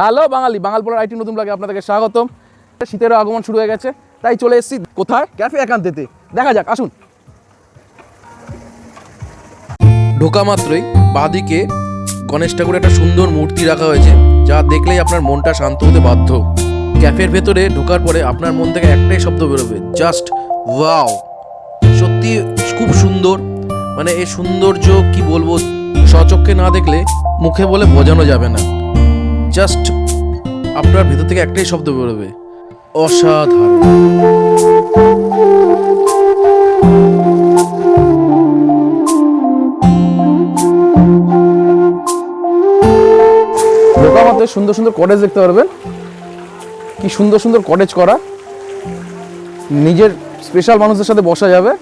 Hello Bangali, বাঙালপুরের IT নতুন লাগে আপনাদেরকে স্বাগতম। শীতের আগমন শুরু হয়ে গেছে, তাই চলে এসেছি কোথায়? ক্যাফে একান্তেতে দেখা যাক, আসুন। ঢোকা মাত্রই বাঁদিকে গণেশ ঠাকুরের একটা সুন্দর মূর্তি রাখা হয়েছে, যা দেখলেই আপনার মনটা শান্ত হতে বাধ্য। ক্যাফের ভেতরে ঢোকার পরে আপনার মন থেকে একটাই শব্দ বেরোবে জাস্ট ওয়াও সত্যি খুব সুন্দর মানে এই সৌন্দর্য কি বলব সচক্ষে না দেখলে মুখে বলে বোঝানো যাবে না। জাস্ট আপনার ভেতর থেকে একটাই শব্দ বেরোবে। অসাধারণ। সুন্দর সুন্দর কটেজ দেখতে পারবেন। কি সুন্দর সুন্দর কটেজ করা। নিজের স্পেশাল মানুষদের সাথে বসা যাবে।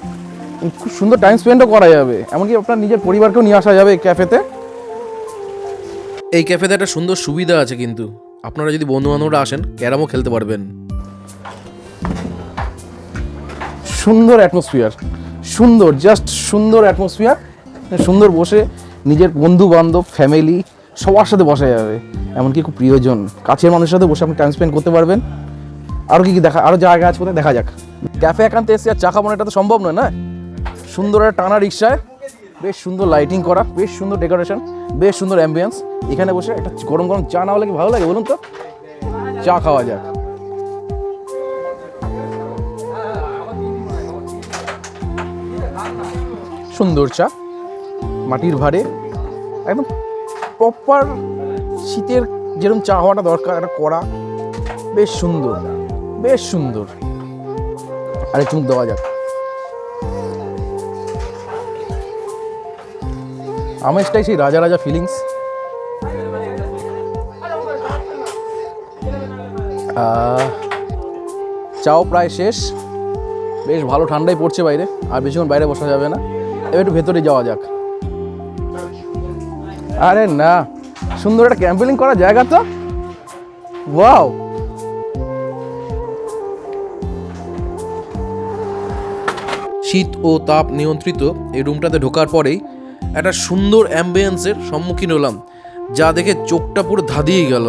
খুব সুন্দর টাইম স্পেন্ডও করা যাবে। এমনকি আপনার নিজের পরিবারকেও নিয়ে আসা যাবে ক্যাফেতে এই ক্যাফেতে একটা সুন্দর সুবিধা আছে কিন্তু। আপনারা যদি বন্ধু বান্ধবরা আসেন, ক্যারামও খেলতে পারবেন। সুন্দর অ্যাটমসফিয়ার সুন্দর জাস্ট সুন্দর অ্যাটমসফিয়ার সুন্দর বসে নিজের বন্ধু বান্ধব ফ্যামিলি সবার সাথে বসা যাবে। এমনকি খুব প্রিয়জন। কাছের মানুষের সাথে বসে আপনি টাইম স্পেন্ড করতে পারবেন। আরও কি কি দেখা আরও জায়গা আছে কোথায়? দেখা যাক। ক্যাফে একান্তে এসে আর চা খাব এটা তো সম্ভব নয়, না? সুন্দর একটা টানা রিক্সায় বেশ সুন্দর লাইটিং করা, বেশ সুন্দর ডেকোরেশন বেশ সুন্দর অ্যাম্বিয়েন্স এখানে বসে একটা গরম গরম চা না হলে কি ভালো লাগে বলুন তো? চা খাওয়া যাক সুন্দর চা, মাটির ভারে একদম প্রপার শীতের যেরকম চা হওয়াটা দরকার, একটা কড়া। বেশ সুন্দর বেশ সুন্দর। আরে চুমুক দেওয়া যাক। আমেজটাই সেই রাজা রাজা ফিলিংস চাও প্রায় শেষ। বেশ ভালো ঠান্ডাই পড়ছে বাইরে, আর বেশিক্ষণ বাইরে বসা যাবে না। এবার একটু ভেতরে যাওয়া যাক। আরে না, সুন্দর একটা ক্যাম্পেলিং করা জায়গা তো। ওয়াও শীত ও তাপ নিয়ন্ত্রিত এই রুমটাতে ঢোকার পরেই একটা সুন্দর অ্যাম্বিয়েন্সের সম্মুখীন হলাম, যা দেখে চোখটা পুরো ধাঁধিয়ে গেল।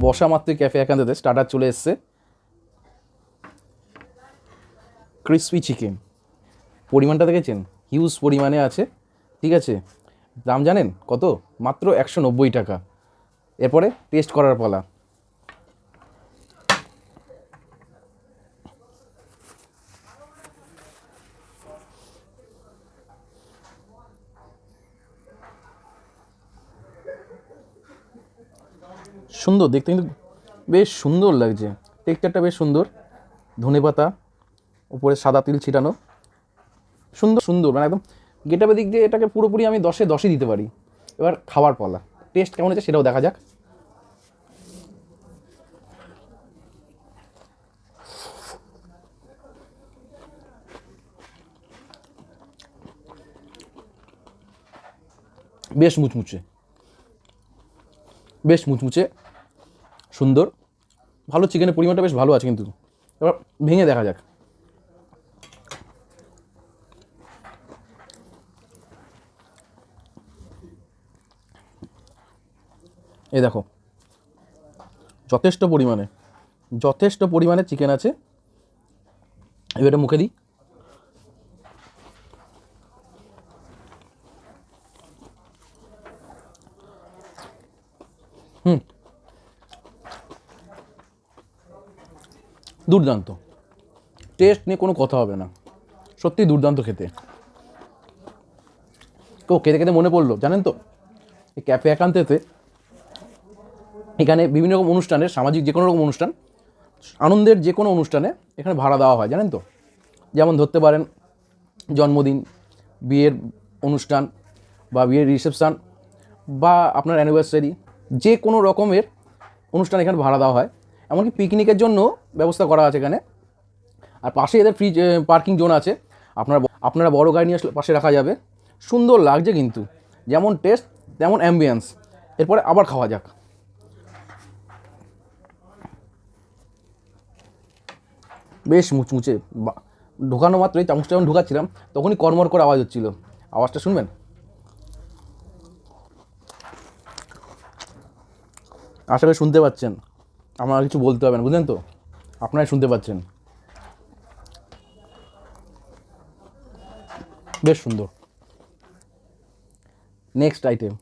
বসা মাত্রই ক্যাফে একান্তে স্টার্টার চলে এসছে। ক্রিসপি চিকেন পরিমাণটা দেখেছেন? হিউজ পরিমাণে আছে। ঠিক আছে? দাম জানেন? কত? মাত্র একশো নব্বই টাকা। এরপরে টেস্ট করার পালা। সুন্দর, দেখতে কিন্তু বেশ সুন্দর লাগছে। টেক্সচারটা বেশ সুন্দর। ধনেপাতা, উপরে সাদা তিল ছিটানো। সুন্দর সুন্দর মানে একদম গেটাপের দিক দিয়ে এটাকে পুরোপুরি আমি দশে দশই দিতে পারি। এবার খাবার পালা। টেস্ট কেমন হচ্ছে সেটাও দেখা যাক। বেশ মুচমুচে। বেশ মুচমুচে। সুন্দর। ভালো চিকেনের পরিমাণটা বেশ ভালো আছে কিন্তু। এবার ভেঙে দেখা যাক। এই দেখো। যথেষ্ট পরিমাণে যথেষ্ট পরিমাণে চিকেন আছে। এবার মুখে দিই। হুম। দুর্দান্ত। টেস্ট নিয়ে কোনো কথা হবে না। সত্যি দুর্দান্ত খেতে। তো খেতে খেতে মনে পড়ল, জানেন তো? এই ক্যাফে একান্তেতে এখানে বিভিন্ন রকম অনুষ্ঠানের সামাজিক যে কোনো রকম অনুষ্ঠান, আনন্দের যে কোনো অনুষ্ঠানে এখানে ভাড়া দেওয়া হয়, জানেন তো? যেমন ধরতে পারেন, জন্মদিন, বিয়ের অনুষ্ঠান বা বিয়ের রিসেপশান বা আপনার অ্যানিভার্সারি যে কোনো রকমের অনুষ্ঠান এখানে ভাড়া দেওয়া হয়। এমনকি পিকনিকের জন্য ব্যবস্থা করা আছে এখানে। আর পাশে এদের ফ্রি পার্কিং জোন আছে। আপনারা আপনারা বড় গাড়ি নিয়ে আসলে পাশে রাখা যাবে। সুন্দর লাগছে কিন্তু। যেমন টেস্ট তেমন অ্যাম্বিয়েন্স এরপরে আবার খাওয়া যাক। বেশ মুচমুচে ঢোকানো মাত্রই চামচটা যখন ঢোকাচ্ছিলাম, তখনই কর্মর করে আওয়াজ হচ্ছিল। আওয়াজটা শুনবেন? আশা করি শুনতে পাচ্ছেন। আমার কিছু বলতে হবে না বুঝলেন তো? আপনারাই শুনতে পাচ্ছেন। বেশ সুন্দর। Next item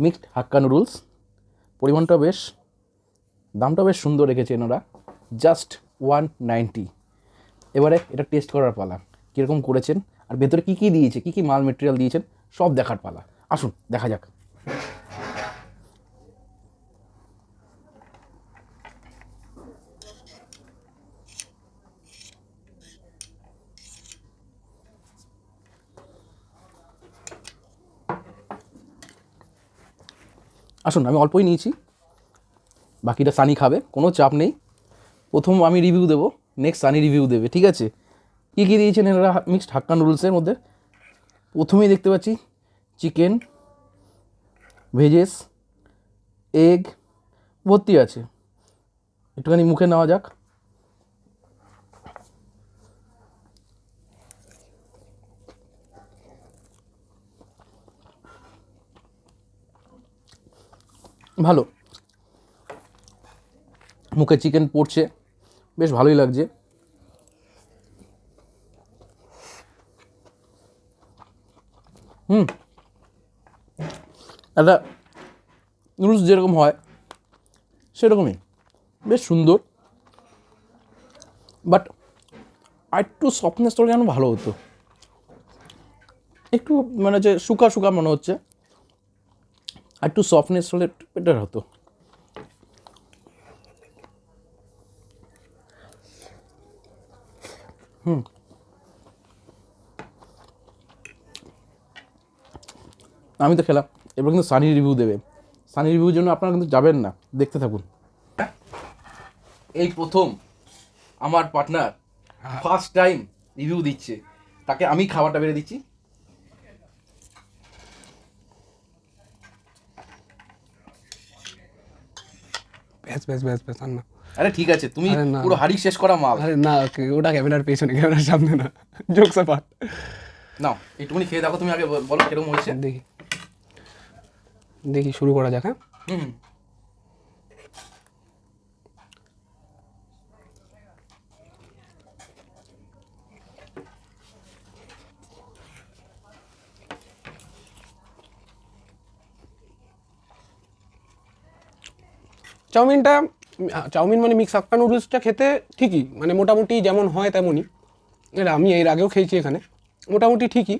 mixed Hakka noodles পরিমাণটা বেশ দামটা বেশ সুন্দর রেখেছেন ওরা জাস্ট ওয়ান নাইনটি এবারে এটা টেস্ট করার পালা, কীরকম করেছেন, আর ভেতরে কী কী দিয়েছে, কী কী মাল মেটেরিয়াল দিয়েছেন, সব দেখার পালা। আসুন, দেখা যাক। আসুন, আমি অল্পই নিয়েছি। বাকিটা সানি খাবে, কোনো চাপ নেই। প্রথম আমি রিভিউ দেবো নেক্সট সানি রিভিউ দেবে, ঠিক আছে? কী কী দিয়েছেন এনারা মিক্সড হাক্কা নুডলসের মধ্যে? প্রথমেই দেখতে পাচ্ছি চিকেন ভেজেস এগ ভর্তি আছে। একটুখানি মুখে নেওয়া যাক। ভালো। মুখে চিকেন পড়ছে, বেশ ভালোই লাগছে। হুম। একটা নুডলস যেরকম হয়, সেরকমই, বেশ সুন্দর। বাট আর একটু সফটনেসটা যেন ভালো হতো। একটু মানে যে শুকা শুকা মনে হচ্ছে, আর একটু সফটনেস হলে একটু বেটার হতো। আমি তো খেলাম। এবার কিন্তু সানি রিভিউ দেবে। সানি রিভিউর জন্য আপনারা কিন্তু যাবেন না। দেখতে থাকুন। এই প্রথম আমার পার্টনার ফার্স্ট টাইম রিভিউ দিচ্ছে। তাকে আমি খাবারটা বেড়ে দিচ্ছি। ব্যাস ব্যাস ব্যাস ব্যাস না। আরে ঠিক আছে তুমি পুরো হাড়ি শেষ করা মাল। আরে না ওটা ক্যামেরার পেছনে ক্যামেরার সামনে না। জোকস পার নাও একটুখানি খেয়ে দেখো তুমি আগে বলো কীরকম হয়েছে। দেখি। দেখি শুরু করা যাক হ্যাঁ? চাউমিনটা চাউমিন মানে মিক্স হাক্কা নুডলসটা খেতে ঠিকই মানে মোটামুটি যেমন হয় তেমনই। এটা আমি এর আগেও খেয়েছি এখানে। মোটামুটি ঠিকই।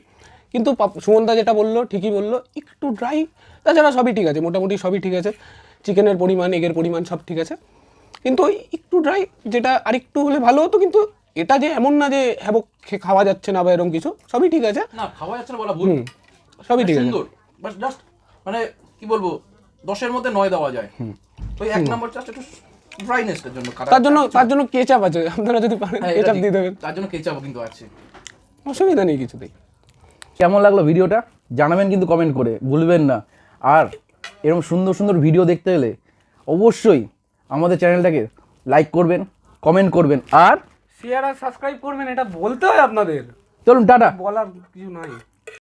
কিন্তু সুমনদা যেটা বলল ঠিকই বলল একটু ড্রাই তাছাড়া সবই ঠিক আছে মোটামুটি সবই ঠিক আছে। চিকেনের পরিমাণ এগের পরিমাণ সব ঠিক আছে। কিন্তু ওই একটু ড্রাই যেটা আরেকটু হলে ভালো হতো কিন্তু এটা যে এমন না যে হ্যাবক খাওয়া যাচ্ছে না বা এরকম কিছু সবই ঠিক আছে। না খাওয়া যাচ্ছে না বলা ভুল। সবই ঠিক আছে। সুন্দর বাট জাস্ট মানে কি বলব দশের মধ্যে নয় দেওয়া যায়। ওই এক নম্বর জাস্ট একটু ড্রাইনেসটার জন্য তার জন্য তার জন্য কেচাপ আছে আপনারা যদি পারেন হ্যাঁ, কেচাপ দিয়ে দেবেন। তার জন্য কেচাপও কিন্তু আছে। অসুবিধা নেই কিছুতেই। কেমন লাগল ভিডিওটা? জানাবেন কিন্তু কমেন্ট করে ভুলবেন না। আর এরকম সুন্দর সুন্দর ভিডিও দেখতে গেলে অবশ্যই আমাদের চ্যানেলটাকে লাইক করবেন কমেন্ট করবেন। আর শেয়ার আর সাবস্ক্রাইব করবেন এটা বলতে হয় আপনাদের। চলুন টাটা। বলার কিছু নাই।